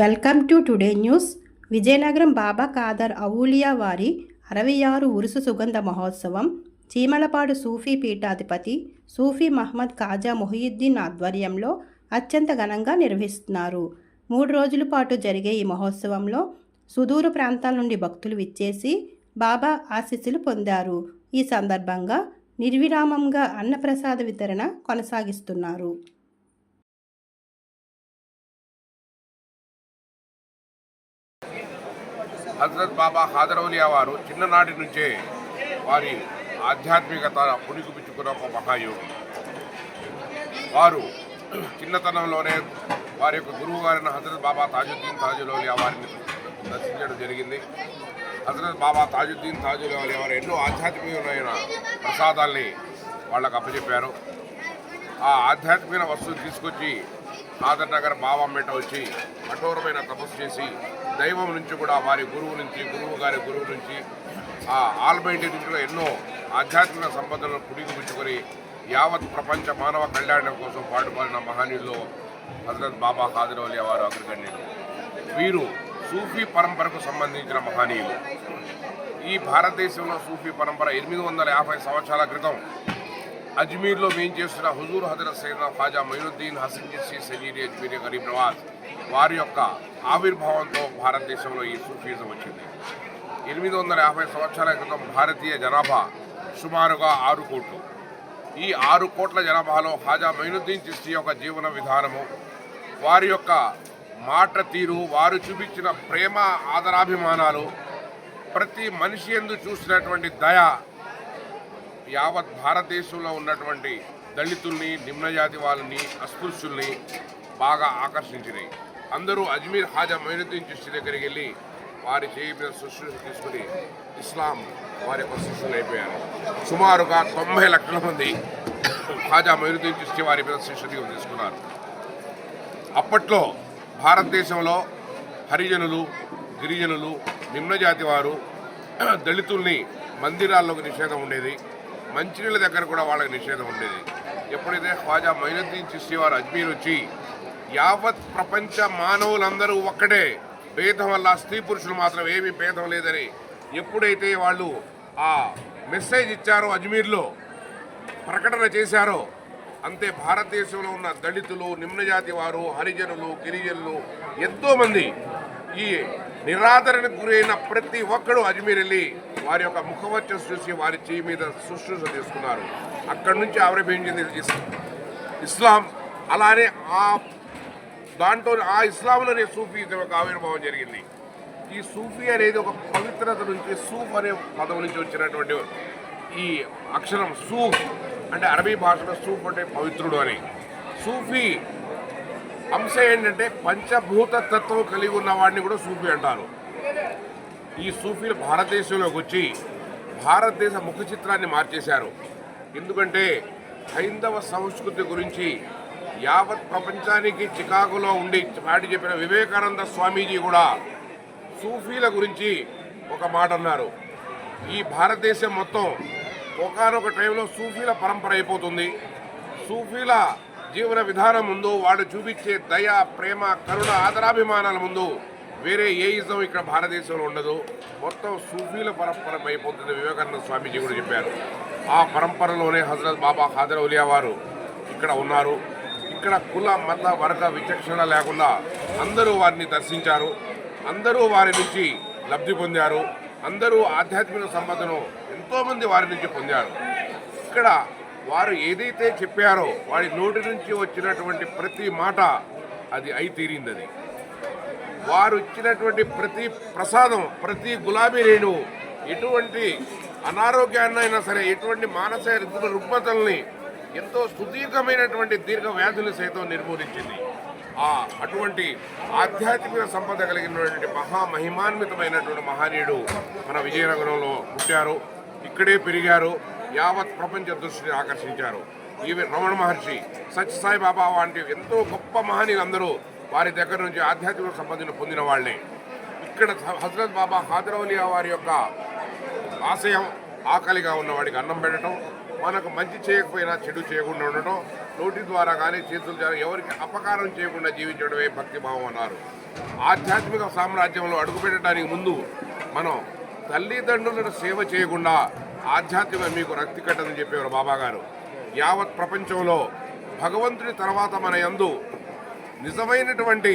Welcome to today news. Vizianagaram Baba Khadar Auliya వారి అరవై ఆరు ఉరుసు సుగంధ మహోత్సవం. చీమలపాడు సూఫీ పీఠాధిపతి సూఫీ మహమ్మద్ ఖాజా మొహియుద్దీన్ ఆధ్వర్యంలో అత్యంత ఘనంగా నిర్వహిస్తున్నారు. మూడు రోజుల పాటు జరిగే ఈ మహోత్సవంలో సుదూర ప్రాంతాల నుండి భక్తులు విచ్చేసి బాబా ఆశీస్సులు పొందారు. ఈ సందర్భంగా నిర్విరామంగా అన్నప్రసాద వితరణ కొనసాగిస్తున్నారు. హజరత్ బాబా హాదరౌలియా వారు చిన్ననాటి నుంచే వారి ఆధ్యాత్మికత పుణికిపుచ్చుకున్న ఒక మహాయోగి. వారు చిన్నతనంలోనే వారి యొక్క గురువు గారైన హజరత్ బాబా తాజుద్దీన్ తాజులౌలియా వారిని దర్శించడం జరిగింది. హజరత్ బాబా తాజుద్దీన్ తాజులౌలియా వారు ఎన్నో ఆధ్యాత్మికమైన ప్రసాదాల్ని వాళ్ళకు అప్పచెప్పారు. ఆ ఆధ్యాత్మిక వస్తువులు తీసుకొచ్చి ఆదర్ నగర్ బాబామ్మేట వచ్చి కఠోరమైన తపస్సు చేసి దైవం నుంచి కూడా వారి గురువు నుంచి గురువు గారి గురువు నుంచి ఆ ఆల్మైటీ నుంచి కూడా ఎన్నో ఆధ్యాత్మిక సంపదలను పుడిగిపుచ్చుకొని యావత్ ప్రపంచ మానవ కళ్యాణం కోసం పాటుపడిన మహనీయుల్లో హజరత్ బాబా హాజరవలి వారు అగ్రగణ్యులు. వీరు సూఫీ పరంపరకు సంబంధించిన మహనీయులు. ఈ భారతదేశంలో సూఫీ పరంపర ఎనిమిది వందల యాభై సంవత్సరాల క్రితం అజ్మీర్లో మేము చేస్తున్న హుజూర్ హజరత్ సైదనా ఖాజా మొయినుద్దీన్ హసన్ జిస్సీ సజీరి అజ్మీర్ గరీబ్ నవాజ్ వారి యొక్క ఆవిర్భావంతో భారతదేశంలో ఈ సూఫీజం వచ్చింది ఎనిమిది వందల యాభై సంవత్సరాల క్రితం భారతీయ జనాభా సుమారుగా ఆరు కోట్లు ఈ ఆరు కోట్ల జనాభాలో ఖాజా మైనుద్దీన్ చిస్తి యొక్క జీవన విధానము వారి యొక్క మాట తీరు వారు చూపించిన ప్రేమ ఆదరాభిమానాలు ప్రతి మనిషి ఎందు చూసినటువంటి దయ యావత్ భారతదేశంలో ఉన్నటువంటి దళితుల్ని నిమ్నజాతి వాళ్ళని అస్పృశ్యుల్ని బాగా ఆకర్షించినాయి. అందరూ అజ్మీర్ హాజా మొయినుద్దీన్ చిష్టి దగ్గరికి వెళ్ళి వారి చేయి మీద శుశ్రూష తీసుకుని ఇస్లాం వారి యొక్క శిష్యులు అయిపోయారు. సుమారుగా తొంభై లక్షల మంది హాజా మొయినుద్దీన్ చిష్టి వారి మీద శిష్యుడిగా తీసుకున్నారు. అప్పట్లో భారతదేశంలో హరిజనులు గిరిజనులు నిమ్నజాతి వారు దళితుల్ని మందిరాల్లోకి నిషేధం ఉండేది. మంచినీళ్ళ దగ్గర కూడా వాళ్ళకి నిషేధం ఉండేది. ఎప్పుడైతే ఖ్వాజా మైనుద్దీన్ చిస్తి వారు అజ్మీర్ వచ్చి యావత్ ప్రపంచ మానవులందరూ ఒక్కటే భేదం వల్ల స్త్రీ పురుషులు మాత్రం ఏమీ భేదం లేదని ఎప్పుడైతే వాళ్ళు ఆ మెసేజ్ ఇచ్చారో అజ్మీర్లో ప్రకటన చేశారో అంతే భారతదేశంలో ఉన్న దళితులు నిమ్నజాతి వారు హరిజనులు గిరిజనులు ఎంతోమంది ఈ నిరాదరణకు గురైన ప్రతి ఒక్కడు అజ్మీర్ వెళ్ళి వారి యొక్క ముఖవచ్చం చూసి వారి చేయి మీద శుశ్రూష తీసుకున్నారు. అక్కడి నుంచి ఆవిర్భవించింది ఇస్లాం. అలానే ఆ దాంట్లో ఆ ఇస్లాంలోనే సూఫీ యొక్క ఆవిర్భావం జరిగింది. ఈ సూఫీ అనేది ఒక పవిత్రత నుంచి సూఫ్ అనే పదం నుంచి వచ్చినటువంటి ఈ అక్షరం సూఫ్. అంటే అరబీ భాషలో సూఫ్ అంటే పవిత్రుడు అని. సూఫీ అంశం ఏంటంటే పంచభూత తత్వం కలిగి ఉన్న వాడిని కూడా సూఫీ అంటారు. ఈ సూఫీలు భారతదేశంలోకి వచ్చి భారతదేశ ముఖ చిత్రాన్ని మార్చేశారు. ఎందుకంటే హైందవ సంస్కృతి గురించి యావత్ ప్రపంచానికి చికాగోలో ఉండి చాటి చెప్పిన వివేకానంద స్వామీజీ కూడా సూఫీల గురించి ఒక మాట అన్నారు. ఈ భారతదేశం మొత్తం ఒకనొక టైంలో సూఫీల పరంపర అయిపోతుంది. సూఫీల జీవన విధానం ముందు వాళ్ళు చూపించే దయ ప్రేమ కరుణ ఆదరాభిమానాల ముందు వేరే ఏ ఇజం ఇక్కడ భారతదేశంలో ఉండదు. మొత్తం సూఫీల పరంపర అయిపోతుంది వివేకానంద స్వామీజీ కూడా చెప్పారు. ఆ పరంపరలోనే హజరత్ బాబా హాజర్ ఉలియా వారు ఇక్కడ ఉన్నారు. ఇక్కడ కుల మత వర్గ విచక్షణ లేకుండా అందరూ వారిని దర్శించారు. అందరూ వారి నుంచి లబ్ధి పొందారు. అందరూ ఆధ్యాత్మిక సంపదను ఎంతోమంది వారి నుంచి పొందారు. ఇక్కడ వారు ఏదైతే చెప్పారో వారి నోటి నుంచి వచ్చినటువంటి ప్రతి మాట అది అయి తీరింది అది వారు ఇచ్చినటువంటి ప్రతి ప్రసాదం ప్రతి గులాబీ రేణు ఎటువంటి అనారోగ్యాన్నైనా సరే ఎటువంటి మానసిక రుగ్మతల్ని ఎంతో సుదీర్ఘమైనటువంటి దీర్ఘ వ్యాధులు సైతం నిర్మూలించింది. ఆ అటువంటి ఆధ్యాత్మిక సంపద కలిగినటువంటి మహా మహిమాన్వితమైనటువంటి మహనీయుడు మన విజయనగరంలో పుట్టారు ఇక్కడే పెరిగారు. యావత్ ప్రపంచ దృష్టిని ఆకర్షించారు. ఈవె రమణ మహర్షి సత్యసాయి బాబా వంటి ఎంతో గొప్ప మహనీయులందరూ వారి దగ్గర నుంచి ఆధ్యాత్మిక సంబంధించిన పొందిన వాళ్ళే. ఇక్కడ హజరత్ బాబా హాజరౌలియా వారి యొక్క ఆశయం ఆకలిగా ఉన్నవాడికి అన్నం పెట్టడం మనకు మంచి చేయకపోయినా చెడు చేయకుండా ఉండటం నోటి ద్వారా కానీ చేతుల ద్వారా ఎవరికి అపకారం చేయకుండా జీవించడమే భక్తి భావం అన్నారు. ఆధ్యాత్మిక సామ్రాజ్యంలో అడుగుపెట్టడానికి ముందు మనం తల్లిదండ్రులను సేవ చేయకుండా ఆధ్యాత్మిక మీకు రక్తి కట్టదని చెప్పేవారు బాబా గారు యావత్ ప్రపంచంలో భగవంతుడి తర్వాత మన యందు నిజమైనటువంటి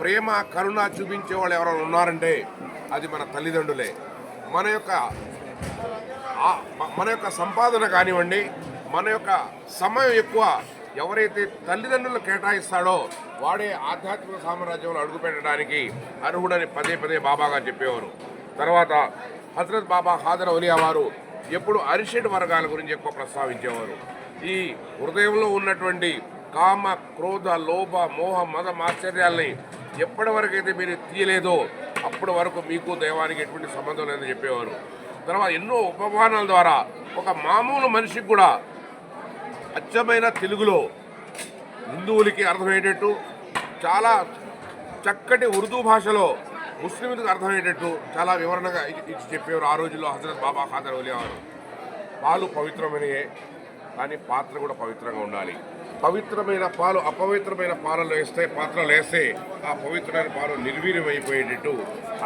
ప్రేమ కరుణ చూపించే వాళ్ళు ఎవరైనా ఉన్నారంటే అది మన తల్లిదండ్రులే. మన యొక్క మన యొక్క సంపాదన కానివ్వండి మన యొక్క సమయం ఎక్కువ ఎవరైతే తల్లిదండ్రులు కేటాయిస్తాడో వాడే ఆధ్యాత్మిక సామ్రాజ్యంలో అడుగుపెట్టడానికి అర్హుడని పదే పదే బాబాగా చెప్పేవారు. తర్వాత హజరత్ బాబా హాజర్ ఒలియా వారు ఎప్పుడు అరిషడ్ వర్గాల గురించి ఎక్కువ ప్రస్తావించేవారు. ఈ హృదయంలో ఉన్నటువంటి కామ క్రోధ లోభ మోహ మద ఆశ్చర్యాల్ని ఎప్పటి మీరు తీయలేదో అప్పటి వరకు మీకు దైవానికి ఎటువంటి సంబంధం లేదని చెప్పేవారు. తర్వాత ఎన్నో ఉపమానాల ద్వారా ఒక మామూలు మనిషికి కూడా అచ్చమైన తెలుగులో హిందువులకి అర్థమయ్యేటట్టు చాలా చక్కటి ఉర్దూ భాషలో ముస్లింలకు అర్థమయ్యేటట్టు చాలా వివరణగా ఇచ్చి చెప్పేవారు. ఆ రోజుల్లో హజరత్ బాబా ఖాదర్ ఒలియావారు పాలు పవిత్రమైనయే కానీ పాత్ర కూడా పవిత్రంగా ఉండాలి. పవిత్రమైన పాలు అపవిత్రమైన పాలలో వేస్తే పాత్రలు వేస్తే ఆ పవిత్రమైన పాలు నిర్వీర్యమైపోయేటట్టు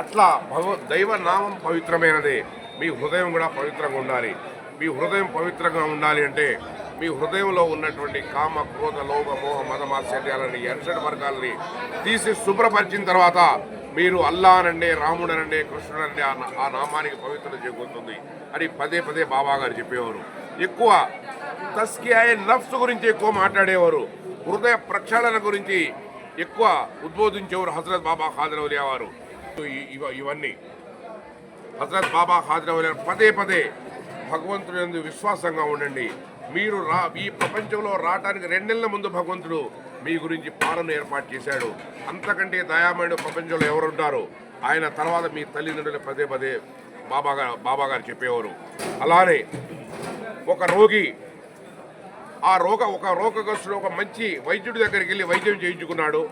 అట్లా భగవ దైవ నామం పవిత్రమైనదే. మీ హృదయం కూడా పవిత్రంగా ఉండాలి. మీ హృదయం పవిత్రంగా ఉండాలి అంటే మీ హృదయంలో ఉన్నటువంటి కామ క్రోధ లోభ మోహ మదమాశ్చర్యాలని ఎర్షడ్ వర్గాలని తీసి శుభ్రపరిచిన తర్వాత మీరు అల్లానండే రాముడు అనండి ఆ అనండి ఆ నామానికి పవిత్రత చేకూరుతుంది అని పదే పదే బాబా గారు చెప్పేవారు. ఎక్కువ తస్కియాయ నఫ్స్ గురించి ఎక్కువ మాట్లాడేవారు. హృదయ ప్రక్షాళన గురించి ఎక్కువ ఉద్బోధించేవారు హజరత్ బాబా ఖాదరౌలియా వారు. ఇవన్నీ. హజరత్ బాబా ఖాదరౌలియా పదే పదే భగవంతుడి విశ్వాసంగా ఉండండి. మీరు రా ఈ ప్రపంచంలో రావటానికి రెండేళ్ళ ముందు భగవంతుడు మీ గురించి పాలన ఏర్పాటు చేశాడు. అంతకంటే దయామయుడు ప్రపంచంలో ఎవరుంటారు? ఆయన తర్వాత మీ తల్లిదండ్రులు పదే పదే బాబా బాబాగారు బాబా గారు చెప్పేవారు. అలానే ఒక రోగి ఆ రోగ ఒక రోగగ్రస్తుడు ఒక మంచి వైద్యుడి దగ్గరికి వెళ్ళి వైద్యం చేయించుకున్నాడు.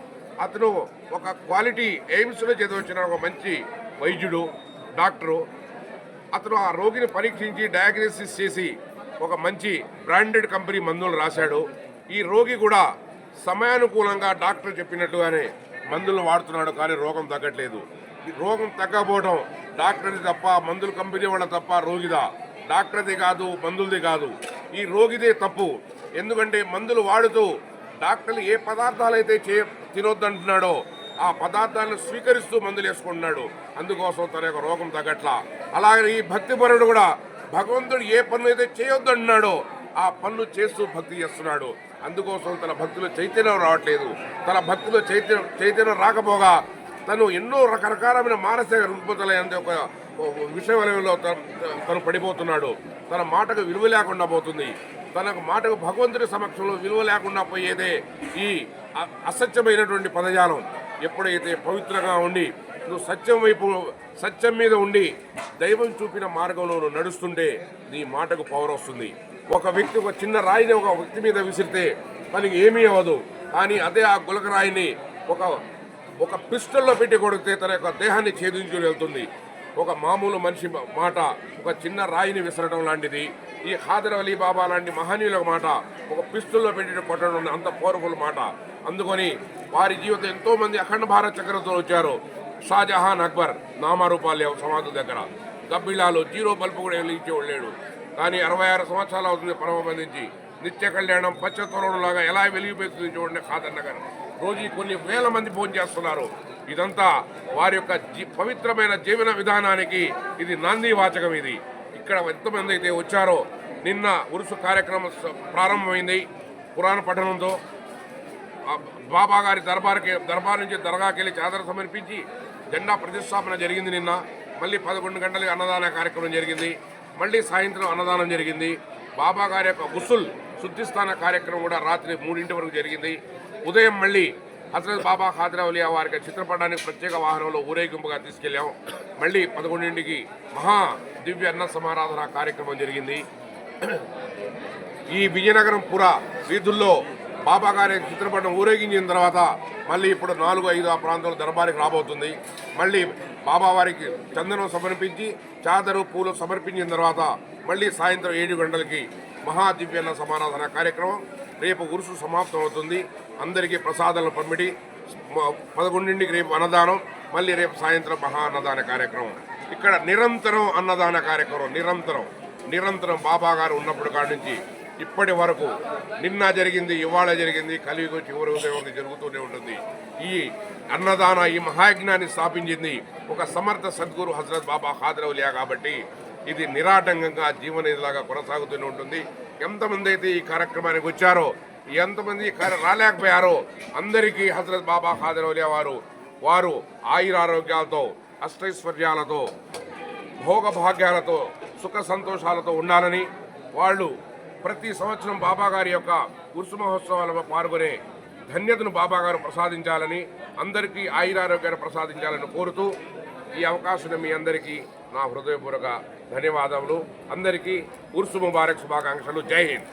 అతను ఒక క్వాలిటీ ఎయిమ్స్లో చదివచ్చిన ఒక మంచి వైద్యుడు డాక్టరు. అతను ఆ రోగిని పరీక్షించి డయాగ్నోసిస్ చేసి ఒక మంచి బ్రాండెడ్ కంపెనీ మందులు రాశాడు. ఈ రోగి కూడా సమయానుకూలంగా డాక్టర్ చెప్పినట్టుగానే మందులు వాడుతున్నాడు కానీ రోగం తగ్గట్లేదు. ఈ రోగం తగ్గకపోవడం డాక్టర్ది తప్ప మందుల కంపెనీ వాళ్ళ తప్ప రోగిదా? డాక్టర్ది కాదు మందులది కాదు. ఈ రోగిదే తప్పు. ఎందుకంటే మందులు వాడుతూ డాక్టర్లు ఏ పదార్థాలు అయితే చే తినొద్దంటున్నాడో ఆ పదార్థాలను స్వీకరిస్తూ మందులు వేసుకుంటున్నాడు. అందుకోసం తన యొక్క రోగం తగ్గట్లా. అలాగే ఈ భక్తిపరుడు కూడా భగవంతుడు ఏ పనులు అయితే చేయొద్దంటున్నాడో ఆ పనులు చేస్తూ భక్తి చేస్తున్నాడు. అందుకోసం తన భక్తిలో చైతన్యం రావట్లేదు. తన భక్తిలో చైతన్యం చైతన్యం రాకపోగా తను ఎన్నో రకరకాలమైన మానసిక రుగ్మతల ఒక విషయ వలయంలో తను పడిపోతున్నాడు. తన మాటకు విలువ లేకుండా పోతుంది. తనకు మాటకు భగవంతుడి సమక్షంలో విలువ లేకుండా పోయేదే ఈ అసత్యమైనటువంటి పదజాలం. ఎప్పుడైతే పవిత్రంగా ఉండి నువ్వు సత్యం వైపు సత్యం మీద ఉండి దైవం చూపిన మార్గంలో నడుస్తుంటే నీ మాటకు పవర్ వస్తుంది. ఒక వ్యక్తి ఒక చిన్న రాయిని ఒక వ్యక్తి మీద విసిరితే మనకి ఏమీ అవ్వదు. కానీ అదే ఆ గులక రాయిని ఒక ఒక పిస్టల్లో పెట్టి కొడితే తన యొక్క దేహాన్ని ఛేదించుకుని వెళ్తుంది. ఒక మామూలు మనిషి మాట ఒక చిన్న రాయిని విసరడం లాంటిది. ఈ హాదర్ అలీ బాబా లాంటి మహనీయుల మాట ఒక పిస్టల్లో పెట్టి కొట్టడం అంత పవర్ఫుల్ మాట. అందుకొని వారి జీవితం ఎంతోమంది అఖండ భారత చక్రవర్తులు వచ్చారు. షాజహాన్ అక్బర్ నామారూపాలు సమాధి దగ్గర. గబ్బిలాలు జీరో బల్బు కూడా వెలిగించేవాడు లేడు. కానీ అరవై ఆరు సంవత్సరాలు అవుతుంది పరమబంధించి నిత్య కళ్యాణం లాగా ఎలా వెలిగిపోతుంది చూడండి ఖాదర్ నగర్. రోజు కొన్ని వేల మంది ఫోన్ చేస్తున్నారు. ఇదంతా వారి యొక్క జీ- పవిత్రమైన జీవన విధానానికి ఇది నాంది వాచకం ఇది. ఇక్కడ ఎంతమంది అయితే వచ్చారో నిన్న ఉరుసు కార్యక్రమం ప్రారంభమైంది. పురాణ పఠనంతో బాబా గారి దర్బార్కి దర్బార్ నుంచి దర్గాకి వెళ్ళి చాదర సమర్పించి జెండా ప్రతిష్టాపన జరిగింది నిన్న. మళ్ళీ పదకొండు గంటలకి అన్నదాన కార్యక్రమం జరిగింది. మళ్ళీ సాయంత్రం అన్నదానం జరిగింది. బాబా గారి యొక్క గుసుల్ శుద్ధిస్థాన కార్యక్రమం కూడా రాత్రి మూడింటి వరకు జరిగింది. ఉదయం మళ్ళీ హజరత్ బాబా ఖాద్రావలియా వారికి చిత్రపటానికి ప్రత్యేక వాహనంలో ఊరేగింపుగా తీసుకెళ్ళాం. మళ్ళీ పదకొండింటికి మహా దివ్య అన్న సమారాధన కార్యక్రమం జరిగింది. ఈ విజయనగరం పుర వీధుల్లో బాబా గారి చిత్రపటం ఊరేగించిన తర్వాత మళ్ళీ ఇప్పుడు నాలుగు ఐదు ఆ ప్రాంతంలో దర్బారికి రాబోతుంది. మళ్ళీ బాబావారికి చందనం సమర్పించి చాదరు పూలు సమర్పించిన తర్వాత మళ్ళీ సాయంత్రం ఏడు గంటలకి మహాదివ్యన్న సమారాధన కార్యక్రమం రేపు ఉరుసు సమాప్తం అవుతుంది. అందరికీ ప్రసాదాలు పంపిణీ పదకొండింటికి రేపు అన్నదానం మళ్ళీ రేపు సాయంత్రం మహా అన్నదాన కార్యక్రమం. ఇక్కడ నిరంతరం అన్నదాన కార్యక్రమం నిరంతరం నిరంతరం బాబా గారు ఉన్నప్పుడు కాడి నుంచి ఇప్పటి వరకు నిన్న జరిగింది ఇవాళ జరిగింది కలియుగ చివరి ఉదయం జరుగుతూనే ఉంటుంది. ఈ అన్నదాన ఈ మహాయజ్ఞాన్ని స్థాపించింది ఒక సమర్థ సద్గురు హజరత్ బాబా ఖాదరౌలియా కాబట్టి ఇది నిరాటంకంగా జీవనదిలాగా కొనసాగుతూనే ఉంటుంది. ఎంతమంది అయితే ఈ కార్యక్రమానికి వచ్చారో ఎంతమంది కార్య రాలేకపోయారో అందరికీ హజరత్ బాబా హాజరవులియా వారు వారు ఆయురారోగ్యాలతో అష్టైశ్వర్యాలతో భోగభాగ్యాలతో సుఖ సంతోషాలతో ఉండాలని వాళ్ళు ప్రతి సంవత్సరం బాబాగారి యొక్క ఉరుసు మహోత్సవాలలో పాల్గొనే ధన్యతను బాబాగారు ప్రసాదించాలని అందరికీ ఆయురారోగ్యాన్ని ప్రసాదించాలని కోరుతూ ఈ అవకాశం మీ అందరికీ నా హృదయపూర్వక ధన్యవాదములు. అందరికీ ఉర్సు ముబారక్ శుభాకాంక్షలు. జై హింద్.